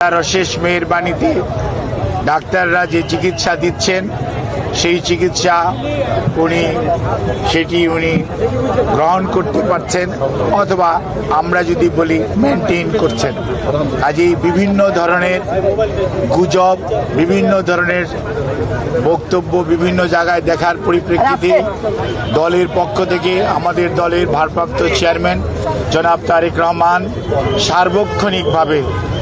তার অশেষ মেহেরবানিতে ডাক্তাররা যে চিকিৎসা দিচ্ছেন, সেই চিকিৎসা উনি, সেটি উনি গ্রহণ করতে পারছেন অথবা আমরা যদি বলি মেনটেন করছেন। কাজেই বিভিন্ন ধরনের গুজব, বিভিন্ন ধরনের বক্তব্য বিভিন্ন জায়গায় দেখার পরিপ্রেক্ষিতে দলের পক্ষ থেকে আমাদের দলের ভারপ্রাপ্ত চেয়ারম্যান জনাব তারেক রহমান সার্বক্ষণিকভাবে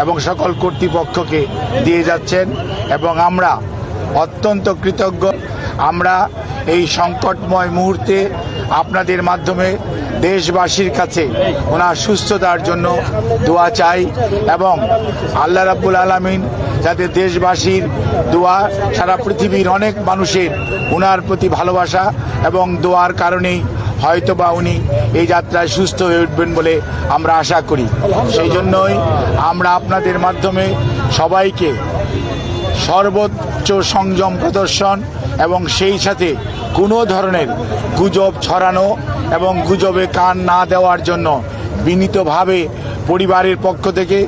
এবং সকল কর্তৃপক্ষকে দিয়ে যাচ্ছেন এবং আমরা অত্যন্ত কৃতজ্ঞ। আমরা এই সংকটময় মুহূর্তে আপনাদের মাধ্যমে দেশবাসীর কাছে ওনার সুস্থতার জন্য দোয়া চাই এবং আল্লাহ রাব্বুল আলমিন যাতে দেশবাসীর দোয়া সারা পৃথিবীর অনেক মানুষের ওনার প্রতি ভালোবাসা এবং দোয়ার কারণেই হয়তোবা উনি এই যাত্রায় সুস্থ হয়ে উঠবেন বলে আমরা আশা করি। সেই জন্যই আমরা আপনাদের মাধ্যমে সবাইকে সর্বোচ্চ সংযম প্রদর্শন এবং সেই সাথে কোনো ধরনের গুজব ছড়ানো এবং গুজবে কান না দেওয়ার জন্য বিনীতভাবে পরিবারের পক্ষ থেকে,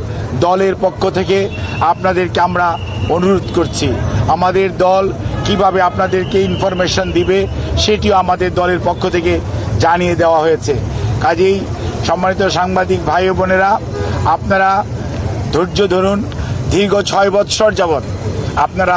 দলের পক্ষ থেকে আপনাদেরকে আমরা অনুরোধ করছি। আমাদের দল কীভাবে আপনাদেরকে ইনফরমেশন দিবে, সেটিও আমাদের দলের পক্ষ থেকে জানিয়ে দেওয়া হয়েছে। কাজেই সম্মানিত সাংবাদিক ভাই বোনেরা, আপনারা ধৈর্য ধরুন, দীর্ঘ ছয় বৎসর যাবৎ আপনারা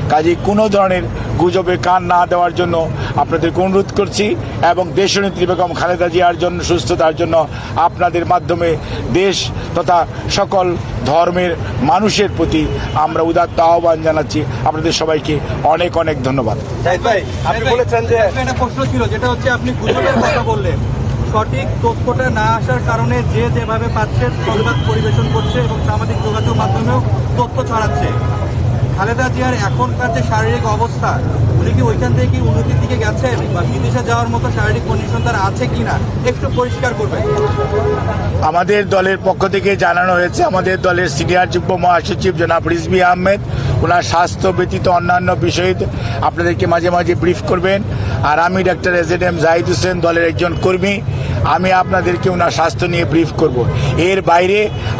কাজে কোনো ধরনের গুজবে কান না দেওয়ার জন্য আপনাদেরকে অনুরোধ করছি এবং দেশনেত্রী বেগম খালেদা জিয়ার জন্য সুস্থতার জন্য আপনাদের মাধ্যমে দেশ তথা সকল ধর্মের মানুষের প্রতি আমরা উদাত্ত আহ্বান জানাচ্ছি। আপনাদের সবাইকে অনেক অনেক ধন্যবাদ। জাহিদ ভাই আপনি বলেছেন যে একটা একটা প্রশ্ন ছিল যেটা হচ্ছে আপনি গুজবের কথা বললেন। সঠিক তথ্যটা না আসার কারণে যে যেভাবে পাচ্ছে সংবাদ পরিবেশন করছে এবং সামাজিক যোগাযোগ মাধ্যমেও তথ্য ছড়াচ্ছে। খালেদা জিয়ার এখনকার যে শারীরিক অবস্থা, উনি কি ওইখান থেকে উন্নতির দিকে গেছেন বা বিদেশে যাওয়ার মতো শারীরিক কন্ডিশন তার আছে কিনা একটু পরিষ্কার করবেন। আমাদের দলের পক্ষ থেকে জানানো হয়েছে, আমাদের দলের সিনিয়র যুগ্ম মহাসচিব জনাব রিজবি আহমেদ, ওনার স্বাস্থ্য ব্যতীত অন্যান্য বিষয়ে আপনাদেরকে মাঝে মাঝে ব্রিফ করবেন। আর আমি doctor AZ M Zahid Hossain দলের একজন কর্মী, আমি আপনাদেরকে ওনার স্বাস্থ্য নিয়ে ব্রিফ করব। এর বাইরে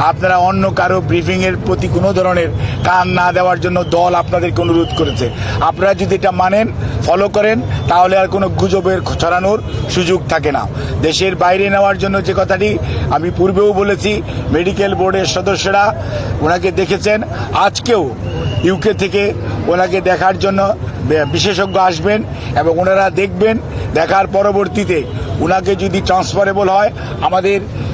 আপনারা অন্য কারও ব্রিফিংয়ের প্রতি কোনো ধরনের কান না দেওয়ার জন্য দল আপনাদেরকে অনুরোধ করেছে। আপনারা যদি এটা মানেন ফলো করেন, তাহলে আর কোনো গুজবের ছড়ানোর সুযোগ থাকে না। দেশের বাইরে নেওয়ার জন্য যে কথাটি আমি পূর্বেও বলেছি মেডিকেল বোর্ডের সদস্যরা ওনাকে দেখেছেন। আজকেও ইউকে থেকে ওনাকে দেখার জন্য বিশেষজ্ঞ আসবেন এবং ওনারা দেখবেন, দেখার পরবর্তীতে ওনাকে যদি ট্রান্সফারেবল হয়, আমাদের